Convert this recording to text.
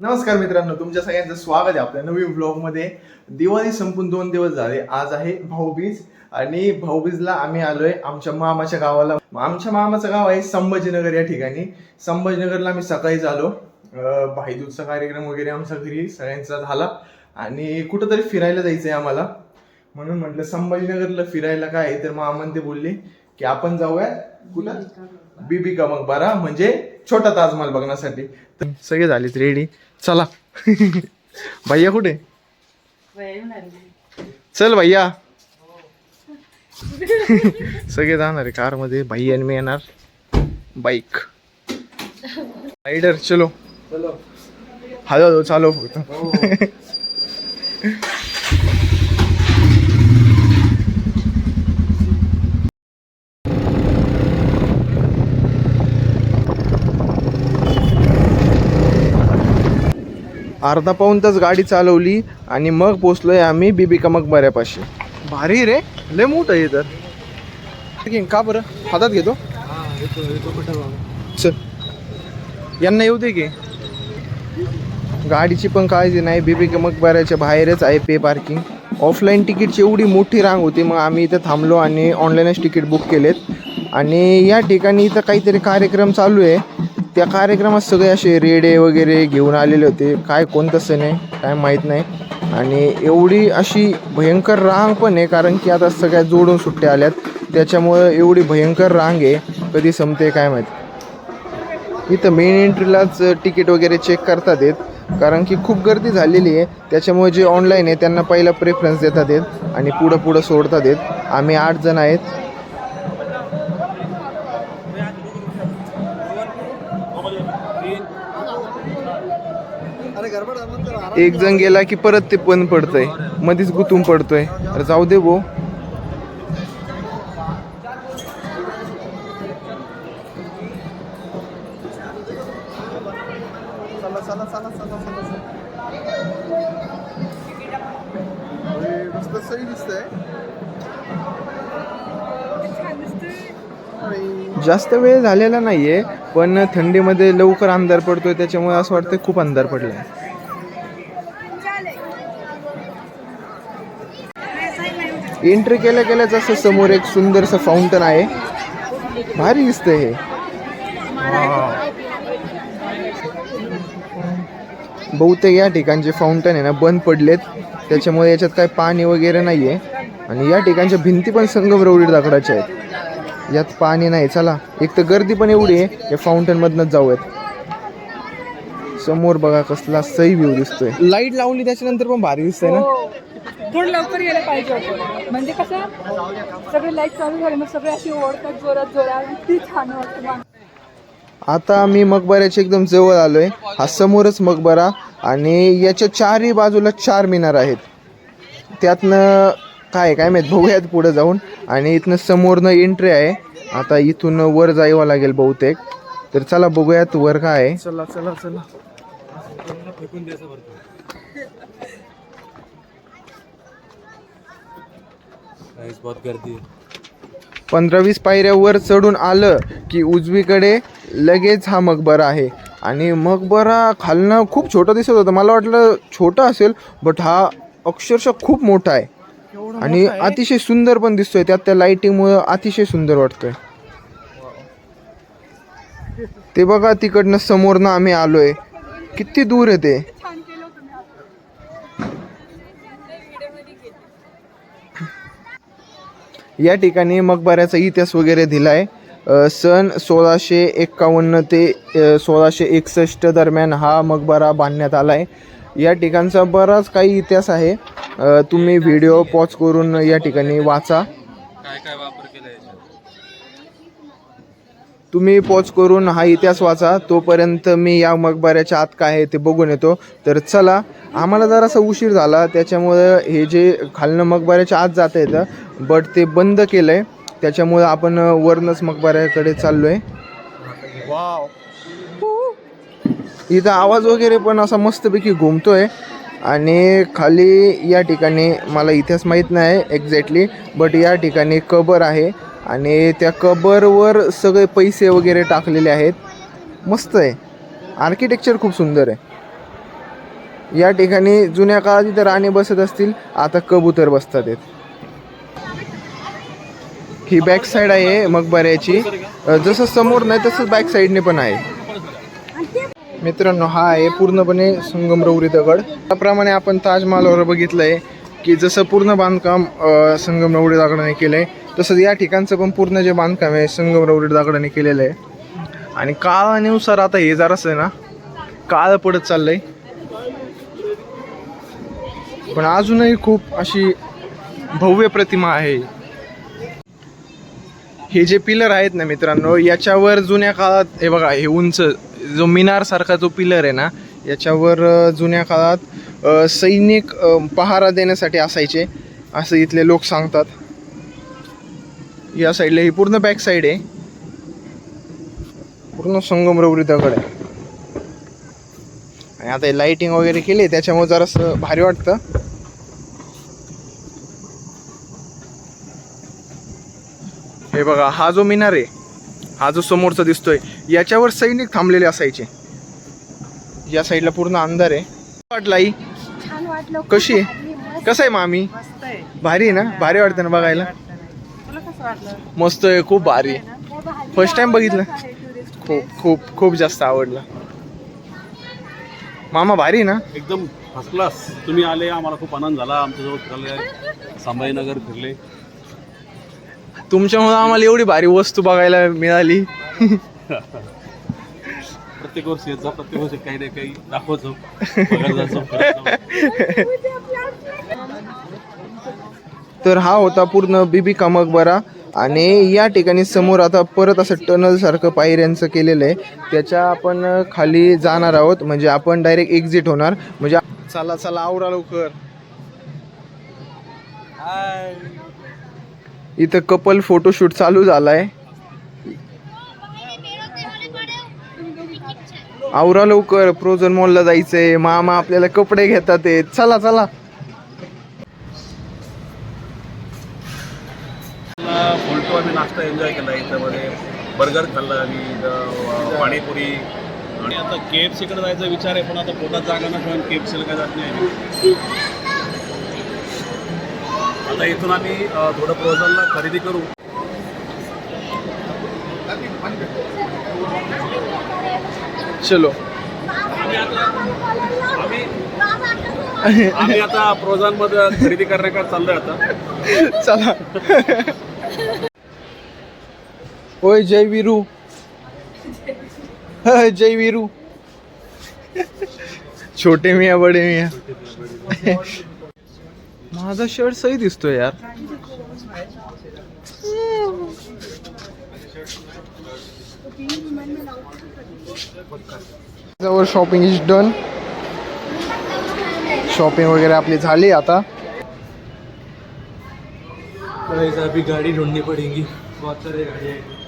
नमस्कार मित्रांनो तुमच्या सगळ्यांचं स्वागत आहे आपल्या नवीन ब्लॉगमध्ये दिवाळी संपून दोन दिवस झाले आज आहे भाऊबीज. आणि भाऊबीजला आम्ही आलोय आमच्या मामाच्या गावाला. आमच्या मामाचं गाव आहे संभाजीनगर या ठिकाणी. संभाजीनगरला आम्ही सकाळीच आलो. भाईदूजचा कार्यक्रम वगैरे आमच्या घरी सगळ्यांचा झाला. आणि कुठंतरी फिरायला जायचंय आम्हाला. म्हणून म्हटलं संभाजीनगरला फिरायला काय आहे? तर मामान ते बोलले की आपण जाऊया कुठं? बीबी का मकबरा म्हणजे छोटा ताजमहल बघण्यासाठी. तर सगळे झालेत रेडी चला. भैया कुठे? चल भैया. सगळे जाणार आहे कारमध्ये भैया आणि मी येणार. बाईक रायडर चलो. हळू चालव फक्त अर्धा पाऊन तास गाडी चालवली आणि मग पोचलोय आम्ही बीबी कमक मकबऱ्यापाशी भारी रे लय मोठं आहे तर. ठीक आहे, का बरं? हातात घेतो. चल. यांना येऊ दे की. गाडीची पण काळजी नाही बीबी कमक मकबऱ्याच्या बाहेरच आहे पे पार्किंग. ऑफलाईन तिकीटची एवढी मोठी रांग होती मग आम्ही इथं थांबलो आणि ऑनलाईनच तिकीट बुक केलेत. आणि या ठिकाणी इथं काहीतरी कार्यक्रम चालू आहे. त्या कार्यक्रमात सगळे असे रेडे वगैरे घेऊन आलेले होते. काय कोणतं सण आहे काय माहीत नाही. आणि एवढी अशी भयंकर रांग पण आहे कारण की आता सगळ्या जोडून सुट्ट्या आल्यात. त्याच्यामुळं एवढी भयंकर रांग आहे कधी संपते काय माहीत. इथं मेन एंट्रीलाच तिकीट वगैरे चेक करतात येत कारण की खूप गर्दी झालेली आहे. त्याच्यामुळे जे ऑनलाईन आहे त्यांना पहिला प्रेफरन्स देतात येत आणि पुढं पुढं सोडतात येत आम्ही आठ जण आहेत. एक जण गेला की परत ते पण पडतंय. मध्येच गुतून पडतोय. अरे जाऊ दे भो जास्त वेळ झालेला नाहीये पण थंडीमध्ये लवकर अंधार पडतोय त्याच्यामुळे असं वाटतं खूप अंधार पडलाय. एंट्री केल्या केल्याच असं समोर एक सुंदरसं फाउंटन आहे. भारी दिसतंय हे. बहुतेक या ठिकाणचे फाउंटन आहे ना बंद पडलेत. त्याच्यामुळे याच्यात काय पाणी वगैरे नाहीये. आणि या ठिकाणच्या भिंती पण संगमरवरी दगडाच्या आहेत. यात पाणी नाही. चला एक तर गर्दी पण एवढी आहे या फाउंटन मधनच जाऊयात. समोर बघा कसला सही व्ह्यू दिसतोय. लाइट लावली त्याच्यानंतर पण भारी दिसतंय ना? थोडं लवकर गेलं पाहिजे होतं. म्हणजे कसं सगळे लाइट चालू झाले मग सगळे अशी ओढतात जोरात जोरात ती छान वाटतं मग आता आम्ही मकबऱ्याच्या एकदम जवळ आलोय. हा समोरच मकबरा आणि याच्या चारही बाजूला चार मिनार आहेत. त्यातनं काय काय माहीत बघूयात पुढे जाऊन. आणि इथनं समोरनं एंट्री आहे. आता इथून वर जावं लागेल बहुतेक. तर चला बघूयात वर काय आहे. चला चला. चला बहुत गर्दी है पंधरा वीस पायऱ्या वर चढून आलं की उजवीकडे लगेच हा मकबरा आहे. आणि मकबरा खालनं खूप छोटा दिसत होता. मला वाटलं छोटा असेल बट हा अक्षरशः खूप मोठा आहे. आणि अतिशय सुंदर पण दिसतोय. त्यात त्या लाइटिंगमुळे अतिशय सुंदर वाटतोय. ते बघा तिकडनं समोरनं आम्ही आलोय. किती दूर आहे ते छान केलं होतं मी या ठिकाणी मकबऱ्याचा इतिहास वगैरे दिला आहे सन सोळाशे एक्कावन्न ते सोळाशे एकसष्ट दरम्यान हा मकबरा बांधण्यात आला आहे या ठिकाणचा बराच काही इतिहास आहे. तुम्ही व्हिडिओ पॉज करून या ठिकाणी वाचा काय काय वापर केला याच्यात तुम्ही पॉज करून हा इतिहास वाचा. तोपर्यंत मी या मकबऱ्याच्या आत काय आहे ते बघून येतो. तर चला आम्हाला जरासा उशीर झाला. त्याच्यामुळं हे जे खालनं मकबऱ्याच्या आत जाता येतं बट ते बंद केलं आहे त्याच्यामुळं आपण वरनच मकबऱ्याकडे चाललो आहे वाव इथं आवाज वगैरे पण असा मस्तपैकी घुमतोय. आणि खाली या ठिकाणी मला इतिहास माहीत नाही एक्झॅक्टली बट या ठिकाणी कबर आहे. आणि त्या कबरवर सगळे पैसे वगैरे टाकलेले आहेत. मस्त आहे. आर्किटेक्चर खूप सुंदर आहे. या ठिकाणी जुन्या काळात इथं राणे बसत असतील आता कबूतर बसतात आहेत. ही बॅक साईड आहे मकबऱ्याची. जसं समोर नाही तसंच बॅक साईडने पण आहे. मित्रांनो हा आहे पूर्णपणे संगमरवरी दगड. त्याप्रमाणे आपण ताजमहालवर बघितलंय की जसं पूर्ण बांधकाम संगमरवरी दगडाने आहे तसंच या ठिकाणचं पण पूर्ण जे बांधकाम आहे संगमरवरी दगडाने केलेलं आहे. आणि काळानुसार आता हे जरासं आहे ना काळ पडत चाललंय. पण अजूनही खूप अशी भव्य प्रतिमा आहे. हे जे पिलर आहेत ना मित्रांनो याच्यावर जुन्या काळात हे बघा हे उंच जो मिनारसारखा जो पिलर आहे ना याच्यावर जुन्या काळात सैनिक पहारा देण्यासाठी असायचे. असं इथले लोक सांगतात. या साईडला ही पूर्ण बॅक साईड आहे. पूर्ण संगमरवरी दगड आहे. आणि आता लाइटिंग वगैरे केली त्याच्यामुळे जरासं भारी वाटतं. हे बघा हा जो मिनार आहे हा जो समोरचा दिसतोय याच्यावर सैनिक थांबलेले असायचे. या साईडला पूर्ण अंधार आहे. वाटलं आई? छान वाटलं. कशी आहे? कसं आहे मामी? मस्त आहे. भारी आहे ना? भारी वाटतं ना बघायला? तुला कसं वाटलं? मस्त आहे खूप भारी आहे. फर्स्ट टाइम बघितलं? खूप खूप खूप जास्त आवडलं. मामा भारी आहे ना? एकदम फर्स्ट क्लास तुम्ही आले आम्हाला खूप आनंद झाला. आमच्याजवळ फिरले संभाजीनगर फिरले. तुमच्यामुळे आम्हाला एवढी भारी वस्तू बघायला मिळाली. प्रत्येक वर्षी येत जा प्रत्येक वर्षी काही ना काही दाखवत जायचो. तर हा होता पूर्ण बीबी मकबरा आणि या ठिकाणी समोर आता परत असं टनल सारखं पायऱ्यांचं केलेलं आहे. त्याच्या आपण खाली जाणार आहोत. म्हणजे आपण डायरेक्ट एक्झिट होणार. म्हणजे चला चला आवरा लवकर. इथं कपल फोटोशूट चालू झालाय. आवरा लवकर प्रोझन मॉलला जायचंय. मामा आपल्याला कपडे घेतात चला चला. फोल्टो आम्ही नाश्ता एन्जॉय केला याच्यामध्ये बर्गर खाल्ला आणि पाणीपुरी. आणि आता के एफ जायचा विचार आहे पण आता पोटात जागा नसल्याने केएफसीला काय जात नाही. आता इथून आम्ही थोडं प्रोझनला खरेदी करू. चलो. आम्ही आता प्रोझॉनमध्ये खरेदी करण्याकडे चाललोय आता. चला. ओय जय वीरू. जय वीरू. छोटे मिया बडे मिया. माझा शर्ट सही दिसतोय यार. जवळ शॉपिंग इज डन शॉपिंग वगैरे आपली झाली आता. अभी गाड़ी ढूंढनी पड़ेगी. बहुत सारी गाड़ी है.